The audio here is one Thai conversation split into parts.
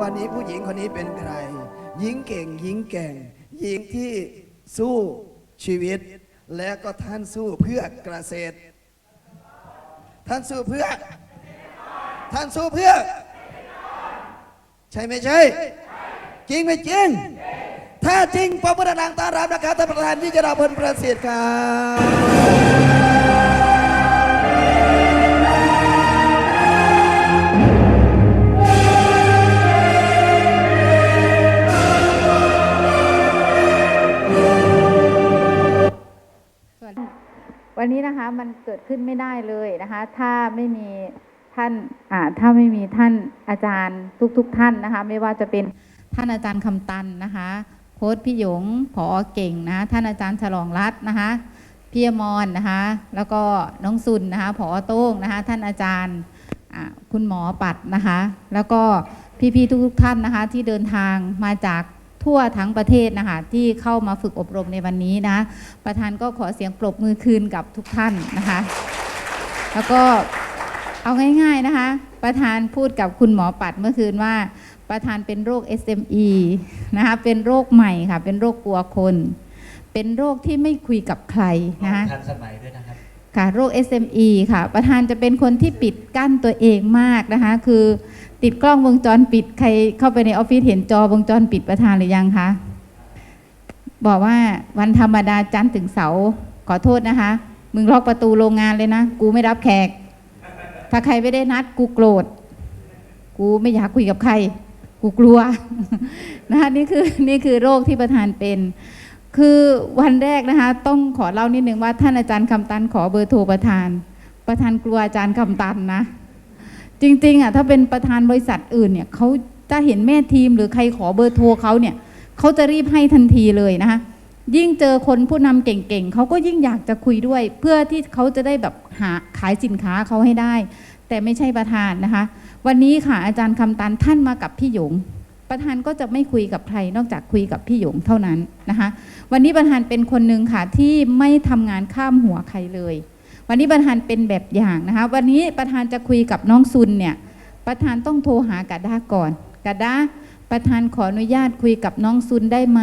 วันนี้ผู้หญิงคนนี้เป็นใคร หญิงเก่งหญิงแก่ง หญิงที่สู้ชีวิต และก็ท่านสู้เพื่อเกษตร ท่านสู้เพื่อ ท่านสู้เพื่อ ใช่ไม่ใช่ จริงไม่จริง ถ้าจริงปรบมือดังต้อนรับนะครับท่านประธานที่จะราพลประสิทธิ์ครับ วันนี้นะคะมันเกิดขึ้นไม่ได้เลยนะคะ ถ้าไม่มีท่านอ่าถ้าไม่มีท่านอาจารย์ทุกๆทท่านนะคะ ไม่ว่าจะเป็นท่านอาจารย์คำตันนะคะโค้ดพี่หยงผอเก่งนะท่านอาจารย์ฉลองรัตน์นะคะพี่อมรนนะคะ แล้วก็น้องซุนนะคะผอโต้งนะคะ ท่านอาจารย์คุณหมอปัดนะคะ แล้วก็พี่ๆทุกๆท่านนะคะ ที่เดินทางมาจาก ทั่วทั้งประเทศนะคะที่เข้ามาฝึกอบรมในวันนี้นะ ประธานก็ขอเสียงปรบมือคืนกับทุกท่านนะคะ แล้วก็เอาง่ายๆนะคะ ประธานพูดกับคุณหมอปัดเมื่อคืนว่า ประธานเป็นโรค SME นะคะเป็นโรคใหม่ค่ะ เป็นโรคกลัวคน เป็นโรคที่ไม่คุยกับใครนะคะทันสมัยด้วยนะครับค่ะโรค SME ค่ะ ประธานจะเป็นคนที่ปิดกั้นตัวเองมากนะคะ คือ ติดกล้องวงจรปิด ใครเข้าไปในออฟฟิศเห็นจอวงจรปิดประธานหรือยังคะ บอกว่าวันธรรมดาจันทร์ถึงเสาร์ขอโทษนะคะ มึงล็อกประตูโรงงานเลยนะ กูไม่รับแขก ถ้าใครไม่ได้นัด กูโกรธ กูไม่อยากคุยกับใคร กูกลัวนะคะนี่คือนี่คือโรคที่ประธานเป็น คือวันแรกนะคะ ต้องขอเล่านิดนึงว่าท่านอาจารย์คำตันขอเบอร์โทรประธาน ประธานกลัวอาจารย์คำตันนะ จริงๆอะถ้าเป็นประธานบริษัทอื่นเนี่ยเขาถ้าเห็นแม่ทีมหรือใครขอเบอร์โทรเขาเนี่ยเขาจะรีบให้ทันทีเลยนะคะยิ่งเจอคนผู้นำเก่งๆเขาก็ยิ่งอยากจะคุยด้วย เพื่อที่เขาจะได้แบบหาขายสินค้าเขาให้ได้ แต่ไม่ใช่ประธานนะคะ วันนี้ค่ะอาจารย์คำตันท่านมากับพี่หยง ประธานก็จะไม่คุยกับใครนอกจากคุยกับพี่หยงเท่านั้นนะคะ วันนี้ประธานเป็นคนหนึ่งค่ะที่ไม่ทำงานข้ามหัวใครเลย วันนี้ประธานเป็นแบบอย่างนะคะ วันนี้ประธานจะคุยกับน้องซุนเนี่ย ประธานต้องโทรหากาด้าก่อนกาด้าประธานขออนุญาตคุยกับน้องซุนได้ไหม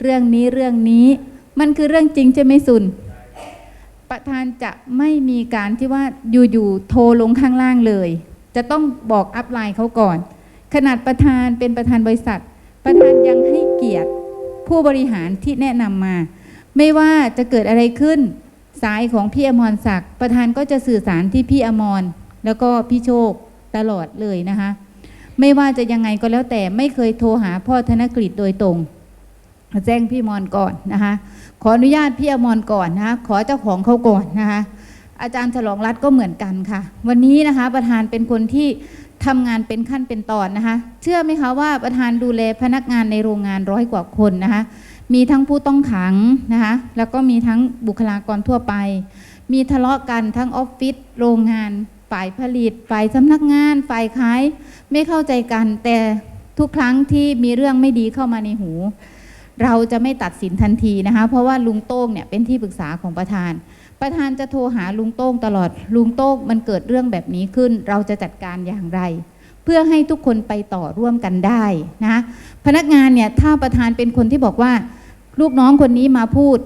เรื่องนี้เรื่องนี้ มันคือเรื่องจริงใช่ไหมซุน ประธานจะไม่มีการที่ว่าอยู่ๆโทรลงข้างล่างเลย จะต้องบอกอัพไลน์เขาก่อน ขนาดประธานเป็นประธานบริษัท ประธานยังให้เกียรติผู้บริหารที่แนะนำมา ไม่ว่าจะเกิดอะไรขึ้น สายของพี่อมรศักดิ์ประธานก็จะสื่อสารที่พี่อมร แล้วก็พี่โชคตลอดเลยนะคะ ไม่ว่าจะยังไงก็แล้วแต่ไม่เคยโทรหาพ่อธนกฤษโดยตรงแจ้งพี่มรก่อนนะคะ ขออนุญาตพี่อมรก่อนนะคะขอเจ้าของเขาก่อนนะคะ อาจารย์ฉลองรัตน์ก็เหมือนกันค่ะ วันนี้นะคะประธานเป็นคนที่ทำงานเป็นขั้นเป็นตอนนะคะ เชื่อไหมคะว่าประธานดูแลพนักงานในโรงงานร้อยกว่าคนนะคะ มีทั้งผู้ต้องขังนะคะแล้วก็มีทั้งบุคลากรทั่วไป มีทะเลาะกันทั้งออฟฟิศโรงงาน ฝ่ายผลิต ฝ่ายสำนักงาน ฝ่ายขาย ไม่เข้าใจกัน แต่ทุกครั้งที่มีเรื่องไม่ดีเข้ามาในหู เราจะไม่ตัดสินทันทีนะคะเพราะว่าลุงโต้งเนี่ยเป็นที่ปรึกษาของประธาน ประธานจะโทรหาลุงโต้งตลอดลุงโต้งมันเกิดเรื่องแบบนี้ขึ้น เราจะจัดการอย่างไรเพื่อให้ทุกคนไปต่อร่วมกันได้นะคะพนักงานเนี่ยถ้าประธานเป็นคนที่บอกว่า ลูกน้องคนนี้มาพูด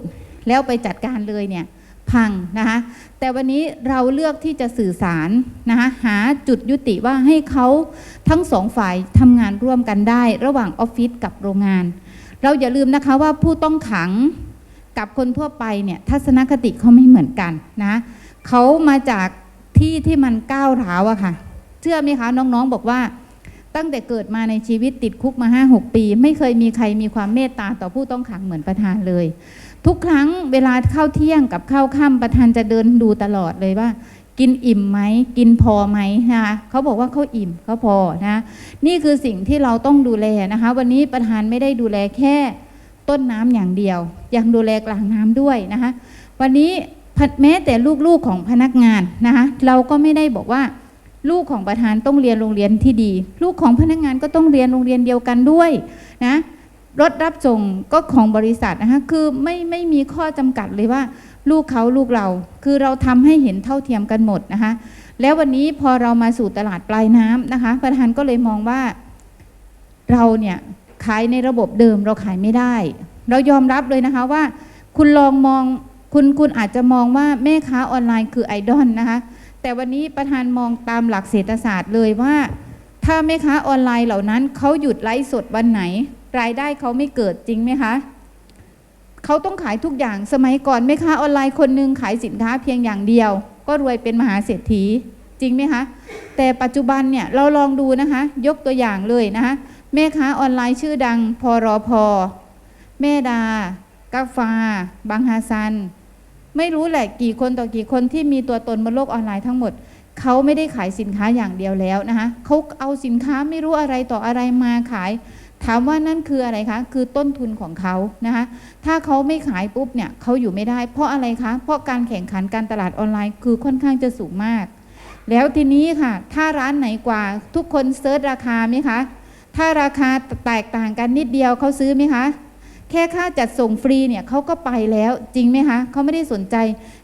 แล้วไปจัดการเลยเนี่ยพังนะคะแต่วันนี้เราเลือกที่จะสื่อสารนะคะหาจุดยุติว่าให้เขาทั้งสองฝ่ายทำงานร่วมกันได้ ระหว่างออฟฟิศกับโรงงาน เราอย่าลืมนะคะว่าผู้ต้องขังกับคนทั่วไปเนี่ยทัศนคติเขาไม่เหมือนกันนะเขามาจากที่ที่มันก้าวร้าวอะค่ะ เชื่อไหมคะน้องๆบอกว่า ตั้งแต่เกิดมาในชีวิตติดคุกมาห้าหกปี ไม่เคยมีใครมีความเมตตาต่อผู้ต้องขังเหมือนประธานเลย ทุกครั้งเวลาเข้าเที่ยงกับเข้าค่ำประธานจะเดินดูตลอดเลยว่า กินอิ่มไหมกินพอไหมนะคะเขาบอกว่าเขาอิ่มเขาพอนะนี่คือสิ่งที่เราต้องดูแลนะคะ วันนี้ประธานไม่ได้ดูแลแค่ต้นน้ำอย่างเดียว ยังดูแลกลางน้ำด้วยนะคะ วันนี้แม้แต่ลูกๆของพนักงานนะคะเราก็ไม่ได้บอกว่า ลูกของประธานต้องเรียนโรงเรียนที่ดี ลูกของพนักงานก็ต้องเรียนโรงเรียนเดียวกันด้วยนะรถรับส่งก็ของบริษัทนะคะคือไม่ไม่มีข้อจำกัดเลยว่า ลูกเขาลูกเรา คือเราทำให้เห็นเท่าเทียมกันหมดนะคะแล้ววันนี้พอเรามาสู่ตลาดปลายน้ำนะคะ ประธานก็เลยมองว่า เราเนี่ยขายในระบบเดิมเราขายไม่ได้ เรายอมรับเลยนะคะว่า คุณลองมองคุณคุณอาจจะมองว่าแม่ค้าออนไลน์คือไอดอลนะคะ แต่วันนี้ประธานมองตามหลักเศรษฐศาสตร์เลยว่า ถ้าแม่ค้าออนไลน์เหล่านั้นเขาหยุดไลฟ์สดวันไหน รายได้เขาไม่เกิดจริงไหมคะเขาต้องขายทุกอย่างสมัยก่อนแม่ค้าออนไลน์คนหนึ่งขายสินค้าเพียงอย่างเดียว ก็รวยเป็นมหาเศรษฐีจริงไหมคะ แต่ปัจจุบันเนี่ยเราลองดูนะคะ ยกตัวอย่างเลยนะคะแม่ค้าออนไลน์ชื่อดังพอรอพอแม่ดากาฟา บางฮาซัน ไม่รู้แหละกี่คนต่อกี่คนที่มีตัวตนบนโลกออนไลน์ทั้งหมดเขาไม่ได้ขายสินค้าอย่างเดียวแล้วนะคะเขาเอาสินค้าไม่รู้อะไรต่ออะไรมาขาย ถามว่านั่นคืออะไรคะ คือต้นทุนของเขานะคะถ้าเขาไม่ขายปุ๊บเนี่ยเขาอยู่ไม่ได้ เพราะอะไรคะ เพราะการแข่งขันการตลาดออนไลน์คือค่อนข้างจะสูงมาก แล้วทีนี้ค่ะ ถ้าร้านไหนกว่าทุกคนเซิร์ชราคาไหมคะ ถ้าราคาแตกต่างกันนิดเดียวเขาซื้อไหมคะ แค่ค่าจัดส่งฟรีเนี่ยเขาก็ไปแล้วจริงไหมคะเขาไม่ได้สนใจ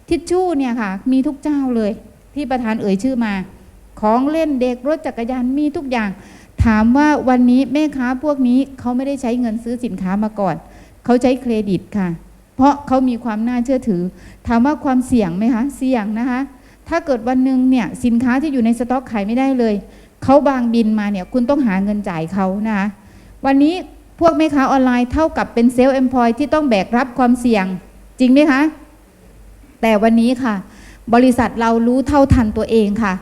ทิชชู่เนี่ยค่ะ มีทุกเจ้าเลย ที่ประธานเอ่ยชื่อมา ของเล่นเด็กรถจักรยานมีทุกอย่าง ถามว่าวันนี้แม่ค้าพวกนี้เขาไม่ได้ใช้เงินซื้อสินค้ามาก่อนเขาใช้เครดิตค่ะ เพราะเขามีความน่าเชื่อถือ ถามว่าความเสี่ยงไหมคะเสี่ยงนะคะ ถ้าเกิดวันหนึ่งเนี่ยสินค้าที่อยู่ในสต็อกขายไม่ได้เลยเขาบางบินมาเนี่ยคุณต้องหาเงินจ่ายเขานะคะวันนี้ วกแม่ค้าออนไลน์เท่ากับเป็นเซลล์เอ็มพอยที่ต้องแบกรับความเสี่ยง จริงไหมคะ แต่วันนี้ค่ะ บริษัทเรารู้เท่าทันตัวเองค่ะ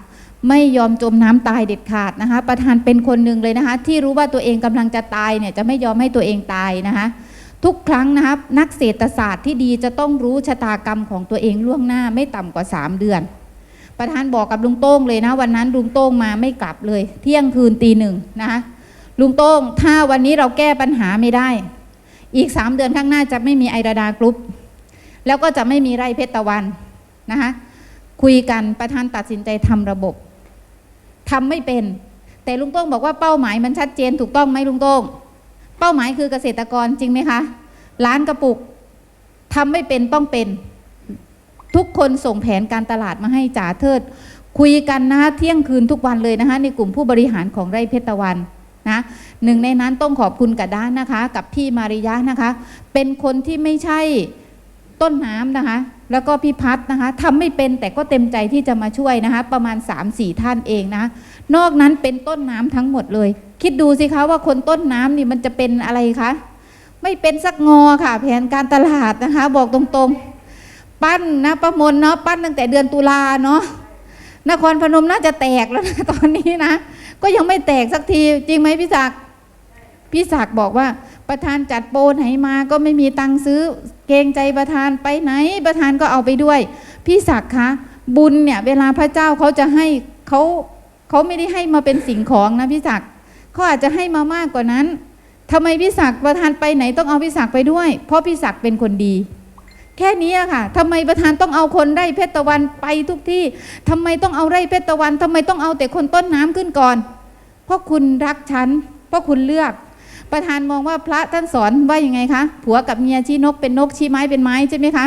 ไม่ยอมจมน้ำตายเด็ดขาดนะคะ ประธานเป็นคนหนึ่งเลยนะคะ ที่รู้ว่าตัวเองกำลังจะตายเนี่ยจะไม่ยอมให้ตัวเองตายนะคะ ทุกครั้งนะคะนักเศรษฐศาสตร์ที่ดีจะต้องรู้ชะตากรรมของตัวเองล่วงหน้าไม่ต่ำกว่า 3 เดือนประธานบอกกับลุงโต้งเลยนะ วันนั้นลุงโต้งมาไม่กลับเลย เที่ยงคืนตีหนึ่งนะคะ ลุงโต้งถ้าวันนี้เราแก้ปัญหาไม่ได้ อีกสามเดือนข้างหน้าจะไม่มีไอราดากรุ๊ปแล้วก็จะไม่มีไร่เพชรตะวันนะคะคุยกันประธานตัดสินใจทำระบบทำไม่เป็น แต่ลุงโต้งบอกว่าเป้าหมายมันชัดเจนถูกต้องไหมลุงโต้งเป้าหมายคือเกษตรกรจริงไหมคะร้านกระปุกทำไม่เป็นต้องเป็น ทุกคนส่งแผนการตลาดมาให้จ่าเทิด คุยกันนะเที่ยงคืนทุกวันเลยนะคะในกลุ่มผู้บริหารของไร่เพชรตะวัน นะหนึ่งในนั้นต้องขอบคุณกับด้านนะคะ กับพี่มาริยะนะคะ เป็นคนที่ไม่ใช่ต้นน้ำนะคะ แล้วก็พี่พัฒนะคะทำไม่เป็นแต่ก็เต็มใจที่จะมาช่วยนะคะ ประมาณ 3-4 ท่านเองนะ นอกนั้นเป็นต้นน้ำทั้งหมดเลย คิดดูสิคะว่าคนต้นน้ำนี่มันจะเป็นอะไรคะไม่เป็นสักงอค่ะ แผนการตลาดนะคะ บอกตรงๆ ปั้นนะประมวลเนาะปั้นตั้งแต่เดือนตุลาเนาะนครพนมน่าจะแตกแล้วนะตอนนี้นะ ก็ยังไม่แตกสักทีจริงไหมพี่ศักดิ์พี่ศักดิ์บอกว่า ประธานจัดโปรไหนมาก็ไม่มีตังค์ซื้อ เกงใจประธานไปไหน ประธานก็เอาไปด้วย พี่ศักดิ์คะบุญเนี่ย เวลาพระเจ้าเขาจะให้เขาเขาไม่ได้ให้มาเป็นสิ่งของนะพี่ศักดิ์เขาอาจจะให้มามากกว่านั้นทำไมพี่ศักดิ์ประธานไปไหนต้องเอาพี่ศักดิ์ไปด้วย เพราะพี่ศักดิ์เป็นคนดี แค่นี้อะค่ะทำไมประธานต้องเอาคนไร่เพชรตะวันไปทุกที่ทำไมต้องเอาไร่เพชรตะวันทำไมต้องเอาแต่คนต้นน้ำขึ้นก่อน เพราะคุณรักฉัน เพราะคุณเลือก ประธานมองว่าพระท่านสอนว่ายังไงคะ ผัวกับเมียชี้นกเป็นนกชี้ไม้เป็นไม้ใช่ไหมคะ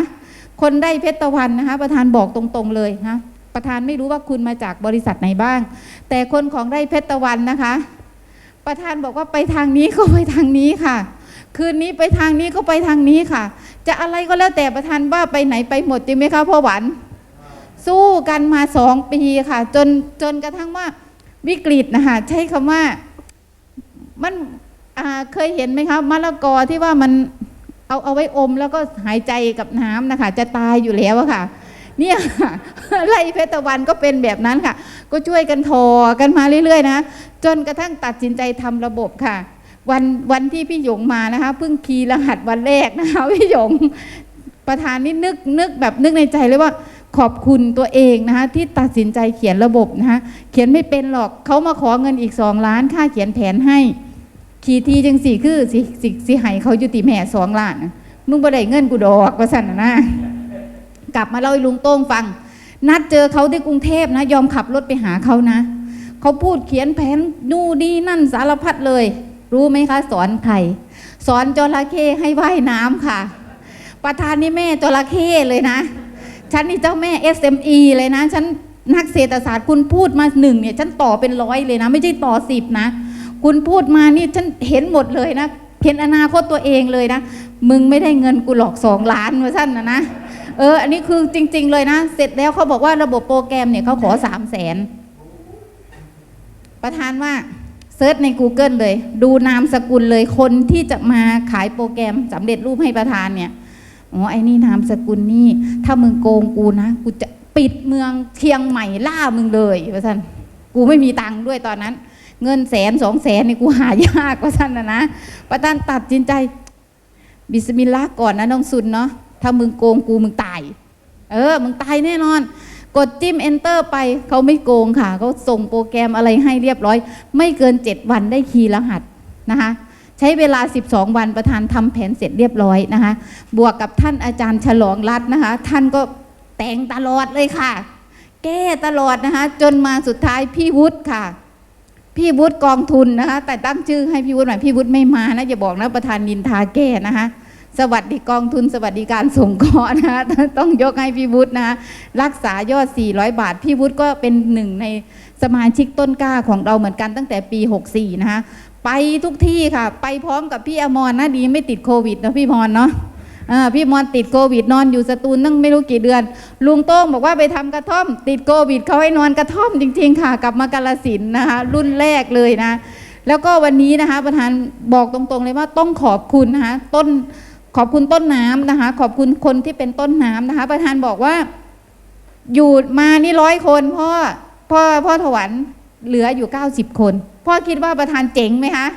คนได้เพชรตะวันนะคะ ประธานบอกตรงๆเลยนะประธานไม่รู้ว่าคุณมาจากบริษัทไหนบ้าง แต่คนของไร่เพชรตะวันนะคะ ประธานบอกว่าไปทางนี้ก็ไปทางนี้ค่ะ คืนนี้ไปทางนี้ก็ไปทางนี้ค่ะ จะอะไรก็แล้วแต่ประธานว่าไปไหนไปหมดจริงไหมคะพ่อหวันสู้กันมาสองปีค่ะ จนจนกระทั่งว่าวิกฤตนะคะใช้คำว่ามันเคยเห็นไหมคะมะละกอที่ว่ามันเอาเอาไว้อมแล้วก็หายใจกับน้ำนะคะ จะตายอยู่แล้วค่ะ เนี่ยไล่เพชรตะวันก็เป็นแบบนั้นค่ะ ก็ช่วยกันทอกันมาเรื่อยๆนะจนกระทั่งตัดสินใจทำระบบค่ะ วันวันที่พี่หยงมานะคะเพิ่งคีย์รหัสวันแรกนะคะพี่หยงประธานนี่นึกนึกแบบนึกในใจเลยว่าขอบคุณตัวเองนะคะที่ตัดสินใจเขียนระบบนะคะเขียนไม่เป็นหรอกเขามาขอเงินอีกสองล้านค่าเขียนแผนให้ ขีทีจังสี่คือสิสิสิให้เขายุติแม่สองล้านนุ่งบ่ได้เงินกูดอกว่าสั่นนะกลับมาเล่าให้ลุงโต้งฟัง นัดเจอเขาที่กรุงเทพนะ ยอมขับรถไปหาเขานะเขาพูดเขียนแผนนู่นนี่นั่นสารพัดเลย รู้ไหมคะสอนใคร สอนจระเข้ให้ว่ายน้ำค่ะ ประธานนี่แม่จระเข้เลยนะ ฉันนี่เจ้าแม่ SME เลยนะ ฉันนักเศรษฐศาสตร์คุณพูดมาหนึ่งเนี่ย ฉันต่อเป็นร้อยเลยนะ ไม่ใช่ต่อสิบนะ คุณพูดมานี่ฉันเห็นหมดเลยนะเห็นอนาคตตัวเองเลยนะ มึงไม่ได้เงินกูหลอกสองล้านว่าสั้นนะนะ เออ อันนี้คือจริง ๆ เลยนะ เสร็จแล้วเขาบอกว่าระบบโปรแกรมเนี่ยเขาขอสามแสนประธานว่า เซิร์ชใน Google เลย ดูนามสกุลเลยคนที่จะมาขายโปรแกรมสำเร็จรูปให้ประธานเนี่ยอ๋อไอ้นี่นามสกุลนี่ ถ้ามึงโกงกูนะ กูจะปิดเมืองเชียงใหม่ล่ามึงเลยว่าท่านกูไม่มีตังค์ด้วยตอนนั้น เงินแสนสองแสนนี่กูหายากว่าท่านนะนะประธานตัดสินใจ บิสมิลลาห์ก่อนนะน้องซุนเนาะถ้ามึงโกงกูมึงตาย เออ มึงตายแน่นอน กดจิ้ม enter ไปเขาไม่โกงค่ะเขาส่งโปรแกรมอะไรให้เรียบร้อย ไม่เกิน 7 วันได้คีย์รหัสนะคะใช้เวลา 12 วันประธานทำแผนเสร็จเรียบร้อยนะคะ บวกกับท่านอาจารย์ฉลองรัตน์นะคะ ท่านก็แต่งตลอดเลยค่ะ แก้ตลอดนะคะ จนมาสุดท้ายพี่วุฒิค่ะ พี่วุฒิกองทุนนะคะ แต่ตั้งชื่อให้พี่วุฒิหน่อยพี่วุฒิไม่มานะอย่าบอกนะประธานนินทาแก้นะคะ สวัสดิกองทุนสวัสดิการสงเคราะห์นะคะต้องยกให้พี่วุฒินะ รักษายอด 400 บาท พี่วุฒิก็เป็นหนึ่งในสมาชิกต้นกล้าของเราเหมือนกันตั้งแต่ปี 64 นะคะไปทุกที่ค่ะ ไปพร้อมกับพี่อมรนะดีไม่ติดโควิดนะพี่มรเนาะพี่มรติดโควิดนอนอยู่สตูลตั้งไม่รู้กี่เดือน ลุงโต้งบอกว่าไปทำกระท่อม ติดโควิดเขาให้นอนกระท่อมจริง ๆ ค่ะ กลับมากาลสินนะคะ รุ่นแรกเลยนะ แล้วก็วันนี้นะคะประธานบอกตรงๆเลยว่าต้องขอบคุณนะคะต้น ขอบคุณต้นน้ำนะคะ ขอบคุณคนที่เป็นต้นน้ำนะคะ ประธานบอกว่า อยู่มานี่ร้อยคนพ่อพ่อพ่อถวันเหลืออยู่90คน พ่อคิดว่าประธานเจ๋งไหมคะ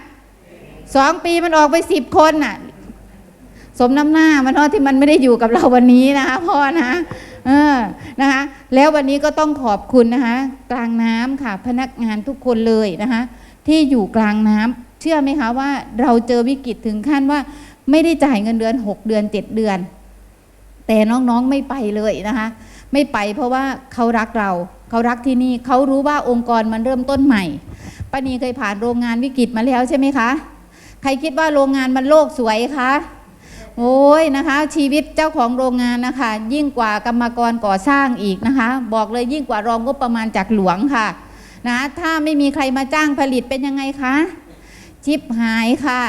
สองปีมันออกไปสิบคนน่ะ สมน้ำหน้ามันเนาะที่มันไม่ได้อยู่กับเราวันนี้นะคะพ่อนะเออนะคะ แล้ววันนี้ก็ต้องขอบคุณนะคะกลางน้ำค่ะ พนักงานทุกคนเลยนะคะ ที่อยู่กลางน้ำเชื่อไหมคะว่าเราเจอวิกฤตถึงขั้นว่า ไม่ได้จ่ายเงินเดือน 6 เดือน 7 เดือน แต่น้องๆไม่ไปเลยนะคะ ไม่ไปเพราะว่าเขารักเราเขารักที่นี่เขารู้ว่าองค์กรมันเริ่มต้นใหม่ป้านีเคยผ่านโรงงานวิกฤตมาแล้วใช่ไหมคะใครคิดว่าโรงงานมันโลกสวยคะโอ้ยนะคะ ชีวิตเจ้าของโรงงานนะคะ ยิ่งกว่ากรรมกรก่อสร้างอีกนะคะ บอกเลยยิ่งกว่ารองงบประมาณจากหลวงค่ะนะถ้าไม่มีใครมาจ้างผลิตเป็นยังไงคะชิปหายค่ะ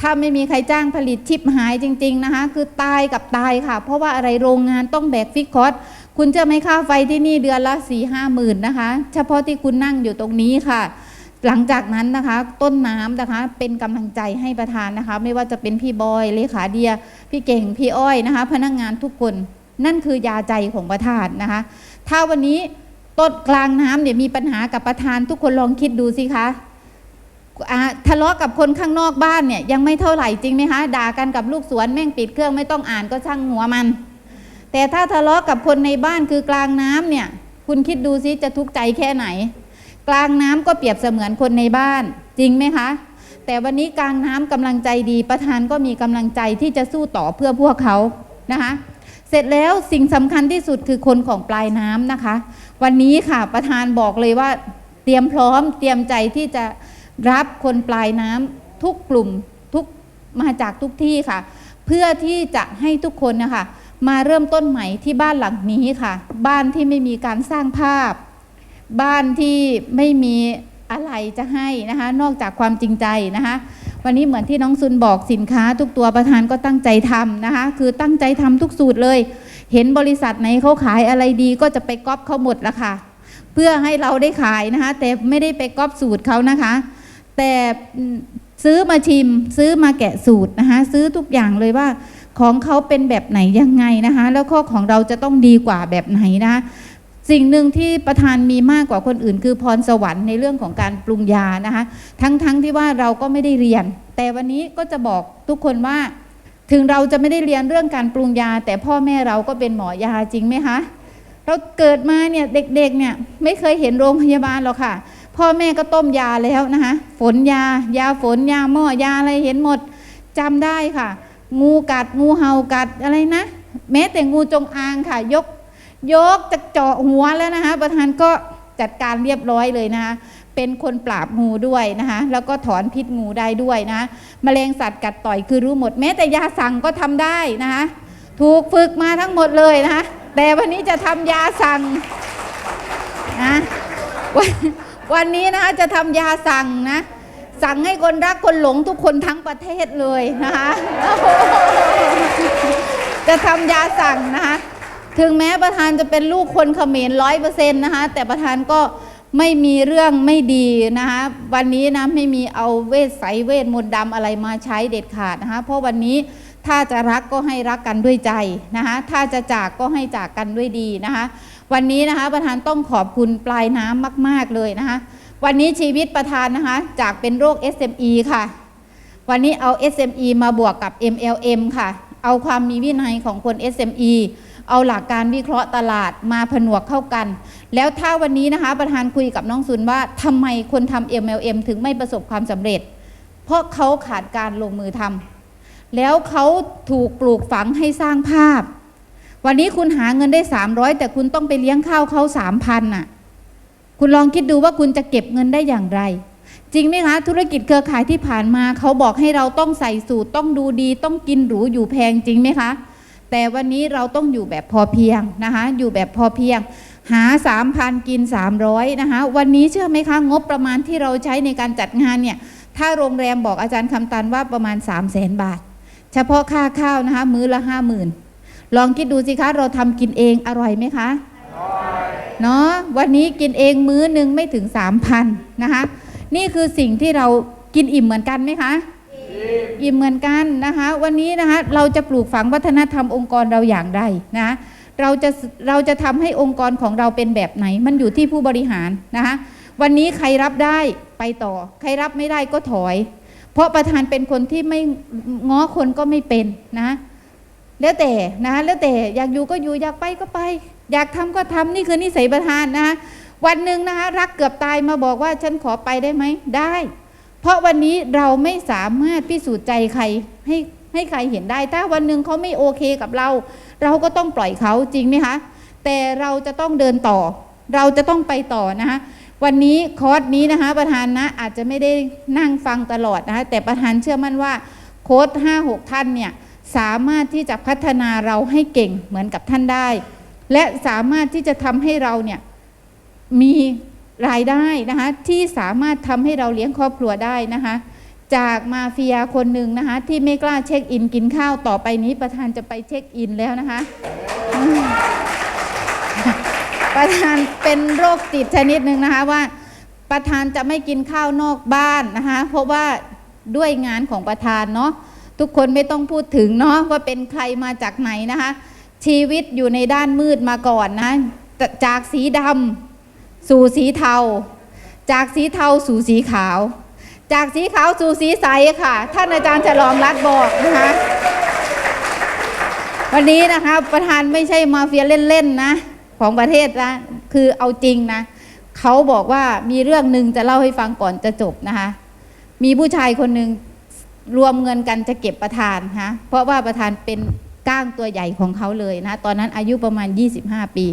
ถ้าไม่มีใครจ้างผลิตชิปหายจริง ๆนะคะ คือตายกับตายค่ะ เพราะว่าอะไรโรงงานต้องแบกฟิกคอสคุณจะไม่ค่าไฟที่นี่เดือนละ4ี่ห้าหมื่นนะคะ เฉพาะที่คุณนั่งอยู่ตรงนี้ค่ะ หลังจากนั้นนะคะ ต้นน้ำนะคะ เป็นกำลังใจให้ประธานนะคะ ไม่ว่าจะเป็นพี่บอยเลขาเดีย พี่เก่งพี่อ้อยนะคะ พนักงานทุกคนนั่นคือยาใจของประธานนะคะ ถ้าวันนี้ต้นกลางน้ำเนี่ยมีปัญหากับประธานทุกคนลองคิดดูสิคะ ทะเลาะกับคนข้างนอกบ้านเนี่ยยังไม่เท่าไหร่จริงไหมคะด่ากันกับลูกสวนแม่งปิดเครื่องไม่ต้องอ่านก็ช่างหัวมัน แต่ถ้าทะเลาะกับคนในบ้านคือกลางน้ำเนี่ยคุณคิดดูซิจะทุกข์ใจแค่ไหน กลางน้ำก็เปรียบเสมือนคนในบ้าน จริงไหมคะ แต่วันนี้กลางน้ำกำลังใจดี ประธานก็มีกำลังใจที่จะสู้ต่อเพื่อพวกเขานะคะเสร็จแล้วสิ่งสำคัญที่สุดคือคนของปลายน้ำนะคะ วันนี้ค่ะประธานบอกเลยว่าเตรียมพร้อมเตรียมใจที่จะ รับคนปลายน้ำทุกกลุ่มทุกมาจากทุกที่ค่ะ เพื่อที่จะให้ทุกคนนะคะมาเริ่มต้นใหม่ที่บ้านหลังนี้ค่ะ บ้านที่ไม่มีการสร้างภาพ บ้านที่ไม่มีอะไรจะให้นะคะ นอกจากความจริงใจนะคะ วันนี้เหมือนที่น้องซุนบอกสินค้า ทุกตัวประธานก็ตั้งใจทำนะคะ คือตั้งใจทำทุกสูตรเลย เห็นบริษัทไหนเขาขายอะไรดีก็จะไปก๊อปเขาหมดละค่ะ เพื่อให้เราได้ขายนะคะ แต่ไม่ได้ไปก๊อปสูตรเขานะคะ แต่ซื้อมาชิม ซื้อมาแกะสูตรนะคะซื้อทุกอย่างเลยว่าของเขาเป็นแบบไหนยังไงนะคะ แล้วข้อของเราจะต้องดีกว่าแบบไหนนะสิ่งหนึ่งที่ประธานมีมากกว่าคนอื่น คือพรสวรรค์ในเรื่องของการปรุงยานะคะ ทั้งๆทที่ว่าเราก็ไม่ได้เรียน แต่วันนี้ก็จะบอกทุกคนว่า ถึงเราจะไม่ได้เรียนเรื่องการปรุงยา แต่พ่อแม่เราก็เป็นหมอยาจริงไหมคะเราเกิดมาเนี่ยเด็กๆเนี่ยไม่เคยเห็นโรงพยาบาลหรอกค่ะ พ่อแม่ก็ต้มยาแล้วนะคะฝนยายาฝนยาหม้อยาอะไรเห็นหมดจำได้ค่ะ งูกัดงูเห่ากัดอะไรนะ แม้แต่งูจงอางค่ะ ยก ยกจะเจาะหัวแล้วนะคะ ประธานก็จัดการเรียบร้อยเลยนะคะเป็นคนปราบงูด้วยนะคะแล้วก็ถอนพิษงูได้ด้วยนะแมลงสัตว์กัดต่อยคือรู้หมด แม้แต่ยาสั่งก็ทำได้นะคะถูกฝึกมาทั้งหมดเลยนะคะแต่วันนี้จะทำยาสั่งนะ วันนนี้นะคะจะทำยาสั่งนะ สั่งให้คนรักคนหลงทุกคนทั้งประเทศเลยนะคะ จะทำยาสั่งนะคะ ถึงแม้ประธานจะเป็นลูกคนเขมรร้อยเปอร์เซ็นต์นะคะ แต่ประธานก็ไม่มีเรื่องไม่ดีนะคะ วันนี้นะไม่มีเอาเวทใสเวทมนต์ดำอะไรมาใช้เด็ดขาดนะคะ เพราะวันนี้ถ้าจะรักก็ให้รักกันด้วยใจนะคะ ถ้าจะจากก็ให้จากกันด้วยดีนะคะ วันนี้นะคะประธานต้องขอบคุณปลายน้ำมาก ๆ เลยนะคะ วันนี้ชีวิตประธานนะคะ จากเป็นโรค SME ค่ะ วันนี้เอา SME มาบวกกับ MLM ค่ะ เอาความมีวินัยของคน SME เอาหลักการวิเคราะห์ตลาดมาผนวกเข้ากัน แล้วถ้าวันนี้นะคะประธานคุยกับน้องซุนว่าทำไมคนทำ MLM ถึงไม่ประสบความสำเร็จ เพราะเขาขาดการลงมือทำแล้วเขาถูกปลูกฝังให้สร้างภาพ วันนี้คุณหาเงินได้300แต่คุณต้องไปเลี้ยงข้าวเขา3,000น่ะ คุณลองคิดดูว่าคุณจะเก็บเงินได้อย่างไร จริงไหมคะธุรกิจเครือข่ายที่ผ่านมาเขาบอกให้เราต้องใส่สูตรต้องดูดีต้องกินหรูอยู่แพงจริงไหมคะ แต่วันนี้เราต้องอยู่แบบพอเพียงนะคะ อยู่แบบพอเพียง หา3,000กิน300นะคะวันนี้เชื่อไหมคะ งบประมาณที่เราใช้ในการจัดงานเนี่ยถ้าโรงแรมบอกอาจารย์คำตันว่าประมาณ 3 0 0แสนบาท เฉพาะค่าข้าวนะคะ มื้อละ 50,000 ลองคิดดูสิคะเราทำกินเองอร่อยไหมคะเนาะวันนี้กินเองมื้อหนึ่งไม่ถึง3,000นะคะนี่คือสิ่งที่เรากินอิ่มเหมือนกันไหมคะอิ่มเหมือนกันนะคะ วันนี้นะคะเราจะปลูกฝังวัฒนธรรมองค์กรเราอย่างไรนะเราจะเราจะทำให้องค์กรของเราเป็นแบบไหน มันอยู่ที่ผู้บริหารนะคะวันนี้ใครรับได้ไปต่อ ใครรับไม่ได้ก็ถอย เพราะประธานเป็นคนที่ไม่ง้อคนก็ไม่เป็นนะ แล้วแต่นะคะแล้วแต่อยากอยู่ก็อยู่อยากไปก็ไป อยากทำก็ทำนี่คือนิสัยประธานนะคะวันหนึ่งนะคะรักเกือบตายมาบอกว่าฉันขอไปได้ไหมได้ เพราะวันนี้เราไม่สามารถพิสูจน์ใจใครให้ให้ใครเห็นได้ ถ้าวันหนึ่งเขาไม่โอเคกับเรา เราก็ต้องปล่อยเขาจริงไหมคะแต่เราจะต้องเดินต่อ เราจะต้องไปต่อนะคะวันนี้คอร์สนี้นะคะประธานนะอาจจะไม่ได้นั่งฟังตลอดนะคะแต่ประธานเชื่อมั่นว่าโค้ดห้าหกท่านเนี่ย สามารถที่จะพัฒนาเราให้เก่งเหมือนกับท่านได้ และสามารถที่จะทำให้เราเนี่ยมีรายได้นะคะที่สามารถทำให้เราเลี้ยงครอบครัวได้นะคะจากมาเฟียคนหนึ่งนะคะที่ไม่กล้าเช็คอินกินข้าวต่อไปนี้ประธานจะไปเช็คอินแล้วนะคะ ประธานเป็นโรคจิตชนิดหนึ่งนะคะว่าประธานจะไม่กินข้าวนอกบ้านนะคะเพราะว่าด้วยงานของประธานเนาะ ทุกคนไม่ต้องพูดถึงเนาะว่าเป็นใครมาจากไหนนะคะ ชีวิตอยู่ในด้านมืดมาก่อนนะจากสีดำสู่สีเทา จากสีเทาสู่สีขาว จากสีขาวสู่สีใสค่ะ ท่านอาจารย์ฉลองรัตบอกนะคะวันนี้นะคะประธานไม่ใช่มาเฟียเล่นๆนะ ของประเทศนะคือเอาจริงนะเขาบอกว่ามีเรื่องหนึ่งจะเล่าให้ฟังก่อนจะจบนะคะ มีผู้ชายคนหนึ่ง รวมเงินกันจะเก็บประธานฮะเพราะว่าประธานเป็นก้างตัวใหญ่ของเขาเลยนะ ตอนนั้นอายุประมาณ 25 ปี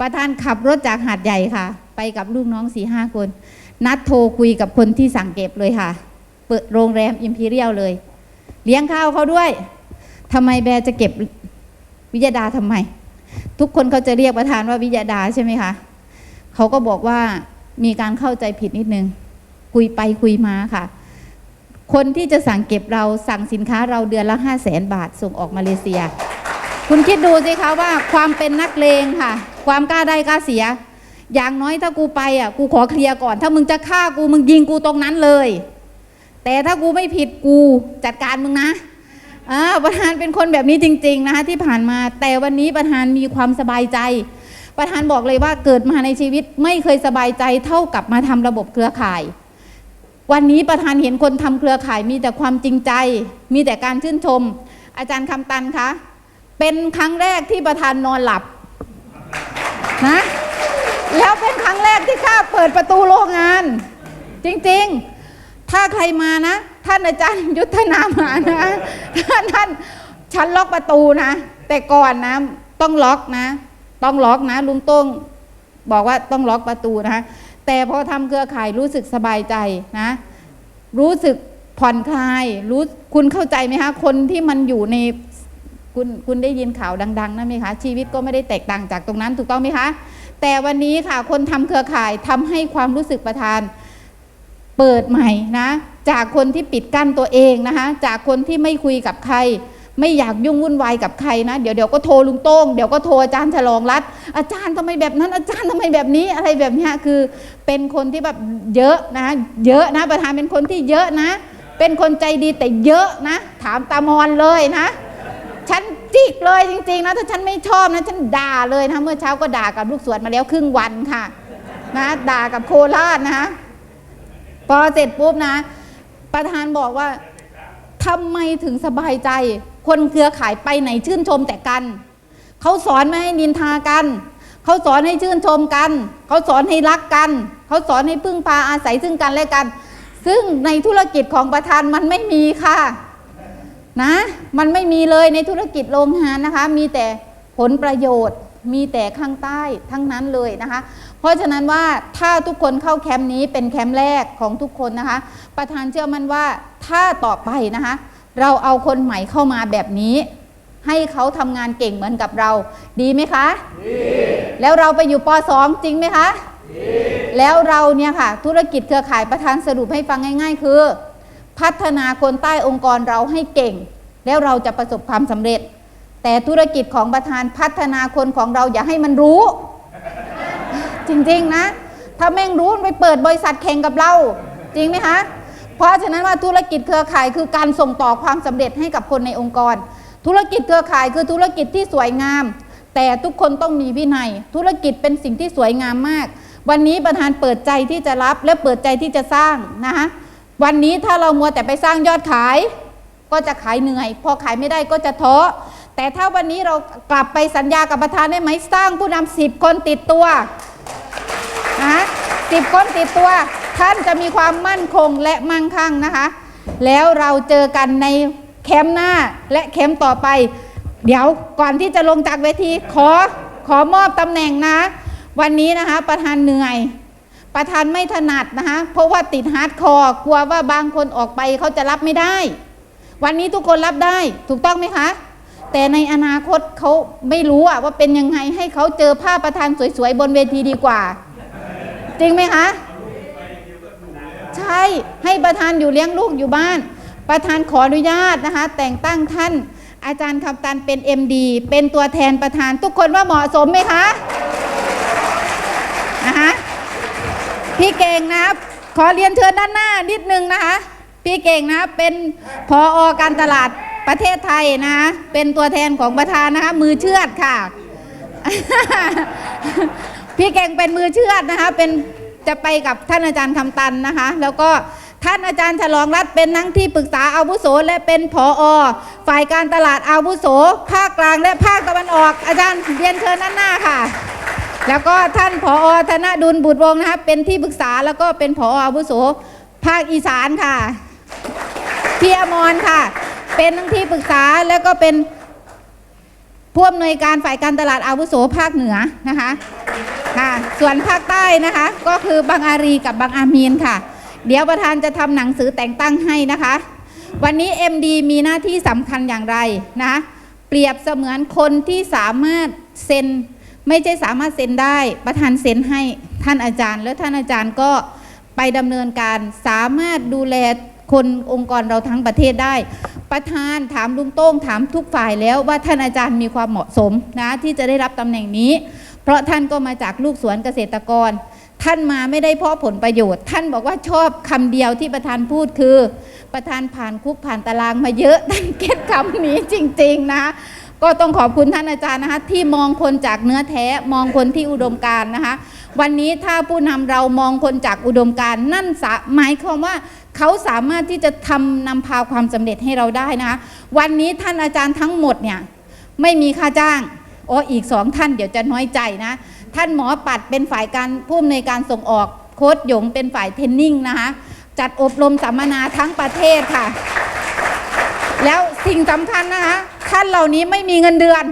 ประธานขับรถจากหาดใหญ่ค่ะ ไปกับลูกน้องสี่ห้าคน นัดโทรคุยกับคนที่สั่งเก็บเลยค่ะ เปิดโรงแรมอิมพีเรียลเลย เลี้ยงข้าวเขาด้วยทำไมแบร์จะเก็บวิยดาทำไม ทุกคนเขาจะเรียกประธานว่าวิยดาใช่ไหมคะเขาก็บอกว่ามีการเข้าใจผิดนิดนึง คุยไปคุยมาค่ะ คนที่จะสั่งเก็บเราสั่งสินค้าเราเดือนละ 5 0 0แสนบาทส่งออกมาเลเซีย คุณคิดดูสิคะว่าความเป็นนักเลงค่ะ ความกล้าได้กล้าเสีย อย่างน้อยถ้ากูไปอะกูขอเคลียร์ก่อน ถ้ามึงจะฆ่ากูมึงยิงกูตรงนั้นเลย แต่ถ้ากูไม่ผิดกูจัดการมึงนะอ่าประธานเป็นคนแบบนี้จริง ๆ นะคะที่ผ่านมา แต่วันนี้ประธานมีความสบายใจ ประธานบอกเลยว่าเกิดมาในชีวิตไม่เคยสบายใจเท่ากับมาทำระบบเครือข่าย วันนี้ประธานเห็นคนทำเครือข่ายมีแต่ความจริงใจ มีแต่การชื่นชม อาจารย์คำตันคะ เป็นครั้งแรกที่ประธานนอนหลับนะแล้วเป็นครั้งแรกที่ข้าเปิดประตูโรงงาน จริงๆ ถ้าใครมานะ ท่านอาจารย์ยุทธนามานะท่านท่านฉันล็อกประตูนะ แต่ก่อนนะ ต้องล็อกนะ ต้องล็อกนะ ลุงโต้งบอกว่าต้องล็อกประตูนะ แต่พอทำเครือข่ายรู้สึกสบายใจนะ รู้สึกผ่อนคลาย รู้คุณเข้าใจไหมคะ คนที่มันอยู่ในคุณคุณได้ยินข่าวดังๆนะไหมคะ ชีวิตก็ไม่ได้แตกต่างจากตรงนั้นถูกต้องไหมคะ แต่วันนี้ค่ะ คนทำเครือข่ายทำให้ความรู้สึกประธาน เปิดใหม่นะ จากคนที่ปิดกั้นตัวเองนะคะ จากคนที่ไม่คุยกับใคร ไม่อยากยุ่งวุ่นวายกับใครนะ เดี๋ยวเดี๋ยวก็โทรลุงโต้งเดี๋ยวก็โทรอาจารย์ฉลองรัตอาจารย์ทำไมแบบนั้นอาจารย์ทำไมแบบนี้อะไรแบบนี้คือเป็นคนที่แบบเยอะนะ เยอะนะประธานเป็นคนที่เยอะนะ เป็นคนใจดีแต่เยอะนะ ถามตามอนเลยนะฉันจิกเลยจริงๆนะถ้าฉันไม่ชอบนะฉันด่าเลยนะเมื่อเช้าก็ด่ากับลูกสวนมาแล้วครึ่งวันค่ะนะด่ากับโคราชนะพอเสร็จปุ๊บนะ ประธานบอกว่าทำไมถึงสบายใจ คนเครือข่ายไปไหนชื่นชมแต่กัน เขาสอนไม่ให้นินทากัน เขาสอนให้ชื่นชมกัน เขาสอนให้รักกัน เขาสอนให้พึ่งพาอาศัยซึ่งกันและกัน ซึ่งในธุรกิจของประธานมันไม่มีค่ะ นะ มันไม่มีเลยในธุรกิจโรงงานนะคะ มีแต่ผลประโยชน์ มีแต่ข้างใต้ทั้งนั้นเลยนะคะ เพราะฉะนั้นว่าถ้าทุกคนเข้าแคมป์นี้เป็นแคมป์แรกของทุกคนนะคะ ประธานเชื่อมั่นว่าถ้าต่อไปนะคะ เราเอาคนใหม่เข้ามาแบบนี้ ให้เขาทำงานเก่งเหมือนกับเรา ดีไหมคะ ดี แล้วเราไปอยู่ป .2 จริงไหมคะ ดี แล้วเราเนี่ยค่ะ ธุรกิจเครือข่ายประธานสรุปให้ฟังง่าย ๆ คือ พัฒนาคนใต้องค์กรเราให้เก่ง แล้วเราจะประสบความสำเร็จ แต่ธุรกิจของประธานพัฒนาคนของเราอย่าให้มันรู้ จริงๆนะ ถ้าแม่งรู้มันไปเปิดบริษัทแข่งกับเรา จริงไหมคะ ราะฉะนั้นว่าธุรกิจเครือข่ายคือการส่งต่อความสำเร็จให้กับคนในองค์กร ธุรกิจเครือข่ายคือธุรกิจที่สวยงาม แต่ทุกคนต้องมีวินัย ธุรกิจเป็นสิ่งที่สวยงามมาก วันนี้ประธานเปิดใจที่จะรับและเปิดใจที่จะสร้างนะคะวันนี้ถ้าเรามัวแต่ไปสร้างยอดขาย ก็จะขายเหนื่อย พอขายไม่ได้ก็จะท้อแต่ถ้าวันนี้เรากลับไปสัญญากับประธานได้ไหมสร้างผู้นำสิบคนติดตัวนะสิบคนติดตัว ท่านจะมีความมั่นคงและมั่งคั่งนะคะ แล้วเราเจอกันในแคมป์หน้าและแคมป์ต่อไป เดี๋ยวก่อนที่จะลงจากเวทีขอขอมอบตำแหน่งนะ วันนี้นะคะประธานเหนื่อย ประธานไม่ถนัดนะคะเพราะว่าติดฮาร์ดคอร์กลัวว่าบางคนออกไปเขาจะรับไม่ได้ วันนี้ทุกคนรับได้ถูกต้องไหมคะแต่ในอนาคตเขาไม่รู้ว่าเป็นยังไงให้เขาเจอภาพประธานสวยๆ บนเวทีดีกว่า จริงไหมคะ ใช่ให้ประธานอยู่เลี้ยงลูกอยู่บ้าน ประธานขออนุญาตนะคะ แต่งตั้งท่าน อาจารย์คำตันเป็น MD เป็นตัวแทนประธานทุกคนว่าเหมาะสมไหมคะนะคะพี่เก่งนะขอเรียนเชิญด้านหน้านิดนึงนะคะ พี่เก่งนะเป็นพออการตลาดประเทศไทยนะคะเป็นตัวแทนของประธานนะคะมือเชือดค่ะ พี่เก่งเป็นมือเชือดนะคะเป็น จะไปกับท่านอาจารย์คำตันนะคะ แล้วก็ท่านอาจารย์ฉลองรัตน์เป็นทั้งที่ปรึกษาอาวุโส และเป็นผออฝ่ายการตลาดอาวุโส ภาคกลางและภาคตะวันออก อาจารย์เรียนเชิญด้านหน้าค่ะ แล้วก็ท่านผอธนดุลบุตรวงศ์นะคะเป็นที่ปรึกษาแล้วก็เป็นผออาวุโส ภาคอีสานค่ะพี่อมรค่ะ เป็นทั้งที่ปรึกษาแล้วก็เป็น ผู้อำนวยการฝ่ายการตลาดอาวุโสภาคเหนือนะคะค่ะส่วนภาคใต้นะคะ ก็คือบางอารีกับบางอามีนค่ะ เดี๋ยวประธานจะทำหนังสือแต่งตั้งให้นะคะ วันนี้ MD มีหน้าที่สำคัญอย่างไรนะเปรียบเสมือนคนที่สามารถเซ็นไม่ใช่สามารถเซ็นได้ ประธานเซ็นให้ท่านอาจารย์ แล้วท่านอาจารย์ก็ไปดำเนินการสามารถดูแล คนองค์กรเราทั้งประเทศได้ ประธานถามลุงโต้งถามทุกฝ่ายแล้วว่าท่านอาจารย์มีความเหมาะสมนะที่จะได้รับตำแหน่งนี้ เพราะท่านก็มาจากลูกสวนเกษตรกร ท่านมาไม่ได้เพราะผลประโยชน์ ท่านบอกว่าชอบคำเดียวที่ประธานพูดคือ ประธานผ่านคุกผ่านตารางมาเยอะท่านเก็ตคำนี้จริง ๆ นะก็ต้องขอบคุณท่านอาจารย์นะคะที่มองคนจากเนื้อแท้มองคนที่อุดมการนะคะ วันนี้ถ้าผู้นำเรามองคนจากอุดมการนั่นสะหมายความว่า เขาสามารถที่จะทำนำพาความสำเร็จให้เราได้นะคะวันนี้ท่านอาจารย์ทั้งหมดเนี่ยไม่มีค่าจ้างโอ้อีกสองท่านเดี๋ยวจะน้อยใจนะท่านหมอปัดเป็นฝ่ายการผู้อำนวยการส่งออกโค้ดหยงเป็นฝ่ายเทรนนิ่งนะคะจัดอบรมสัมมนาทั้งประเทศค่ะ แล้วสิ่งสำคัญนะคะท่านเหล่านี้ไม่มีเงินเดือน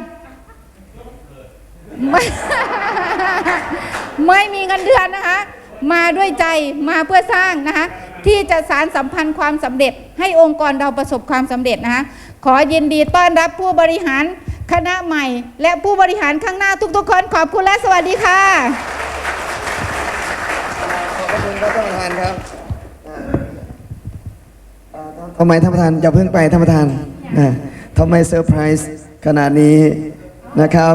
ไม่ไม่มีเงินเดือนนะคะ มาด้วยใจมาเพื่อสร้างนะคะ ที่จะสารสัมพันธ์ความสำเร็จ ให้องค์กรเราประสบความสำเร็จนะคะขอยินดีต้อนรับผู้บริหารคณะใหม่ และผู้บริหารข้างหน้าทุกๆคนขอบคุณและสวัสดีค่ะ ขอบคุณครับท่านประธานครับทำไมท่านประธานอย่าเพิ่งไปท่านประธานทำไมเซอร์ไพรส์ขนาดนี้นะครับ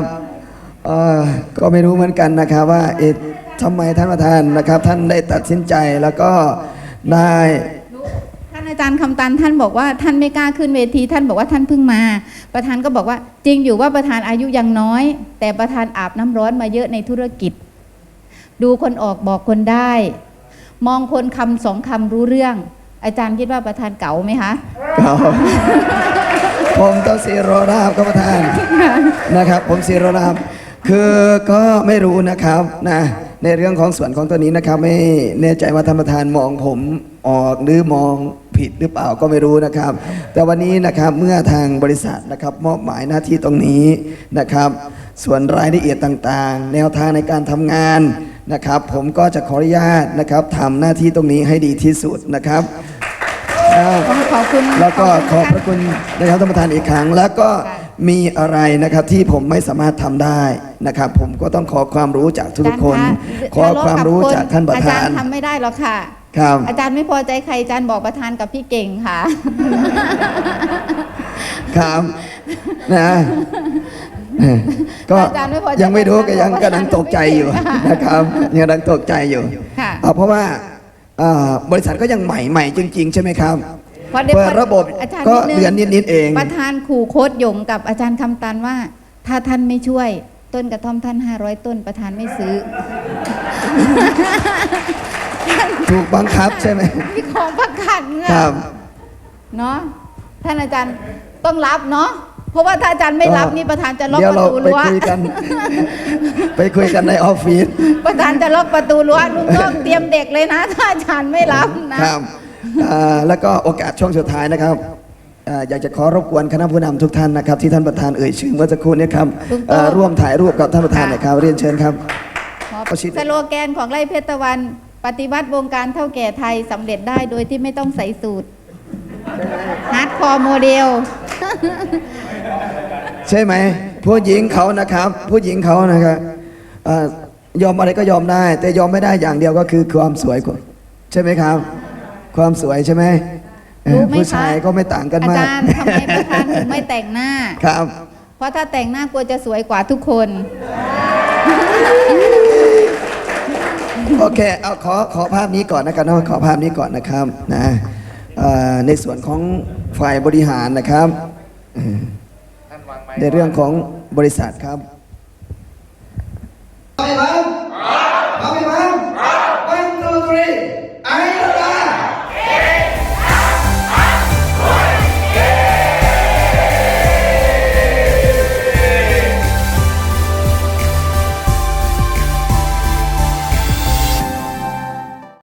ก็ไม่รู้เหมือนกันนะครับว่าเอทำไมท่านประธานนะครับ ท่านได้ตัดสินใจแล้วก็ ได้ ท่านอาจารย์คำตันท่านบอกว่าท่านไม่กล้าขึ้นเวที ท่านบอกว่าท่านเพิ่งมา ประธานก็บอกว่า จริงอยู่ว่าประธานอายุยังน้อย แต่ประธานอาบน้ำร้อนมาเยอะในธุรกิจ ดูคนออกบอกคนได้ มองคนคำสองคำรู้เรื่อง อาจารย์คิดว่าประธานเก๋าไหมคะครับผมต้องสีโรราบครับประธานนะครับ ผมสีโรราบคือก็ไม่รู้นะครับนะ ในเรื่องของส่วนของตัวนี้นะครับ ไม่แน่ใจว่าท่านประธานมองผมออกหรือมองผิดหรือเปล่าก็ไม่รู้นะครับ แต่วันนี้นะครับเมื่อทางบริษัทนะครับมอบหมายหน้าที่ตรงนี้นะครับ ส่วนรายละเอียดต่างๆ แนวทางในการทำงานนะครับ ผมก็จะขออนุญาตนะครับทำหน้าที่ตรงนี้ให้ดีที่สุดนะครับอ่าขอบคุณแล้วก็ขอบพระคุณนะครับท่านประธานอีกครั้งแล้วก็ มีอะไรนะครับที่ผมไม่สามารถทำได้นะครับ ผมก็ต้องขอความรู้จากทุกๆคน ขอความรู้จากท่านประธาอานจารย์ทำไม่ได้หรอกค่ะครับอาจารย์ไม่พอใจใครอาจารย์บอกประธานกับพี่เก่งค่ะ ครับนะเออก็อาจารย์ไม่พอใจยังไม่รู้ก็ยังอาจารย์กำลังตกใจอยู่นะครับยังกำลังตกใจอยู่ค่ะเอาเพราะว่าอ่าบริษัทก็ยังใหม่ใหม่จริง ๆ ใช่ไหมครับเพราะดี๋ยวเปิดระบบอาจารย์ก็งเดือนนิดๆเอง ประธานขู่โค้ดหยงกับอาจารย์คำตันว่า ถ้าท่านไม่ช่วย ต้นกระท่อมท่าน 500 ต้นประธานไม่ซื้อ ถูกบังคับใช่ไหมมีของประกันอะครับเนาะท่านอาจารย์ต้องรับเนาะเพราะว่าถ้าอาจารย์ไม่รับก็นี่ประธานจะล็อกเดี๋ยวประเราตูไปรั้วคุยกัน ไปคุยกันในออฟฟิศประธานจะล็อกประตูรั้วลุงต้องเตรียมเด็กเลยนะ ถ้าอาจารย์ไม่รับนะครับอ่า แล้วก็โอกาสช่วงสุดท้ายนะครับอ่าอยากจะขอรบกวนคณะผู้นำทุกท่านนะครับ ที่ท่านประธานเอ่ยชื่อเมื่อสักครู่นี้ครับอ่าร่วมถ่ายรูปกับท่านประธานหนะครับเรียนเชิญครับเอาชิดสโลแกนของไร่เพชรตะวัน ปฏิวัติวงการเท่าแก่ไทยสำเร็จได้โดยที่ไม่ต้องใส่สูตรฮาร์ดคอร์โมเดลใช่ไหมผู้หญิงเขานะครับ ผู้หญิงเขานะครับอ่ายอมอะไรก็ยอมได้ แต่ยอมไม่ได้อย่างเดียวก็คือความสวยกว่าใช่ไหมครับ ความสวยใช่ไหมเออรู้ไหมคะผู้ชายก็ไม่ต่างกันากอามจารย์ทำไมประธานถึงไม่แต่งหน้า ครับ เพราะถ้าแต่งหน้ากลัวจะสวยกว่าทุกคน โอเค เอาขอขอภาพนี้ก่อนนะครับนะขอภาพนี้ก่อนนะครับนะเอ่อในส่วนของฝ่ายบริหารนะครับเอ่อในเรื่องของบริษัทครับ ไปครับ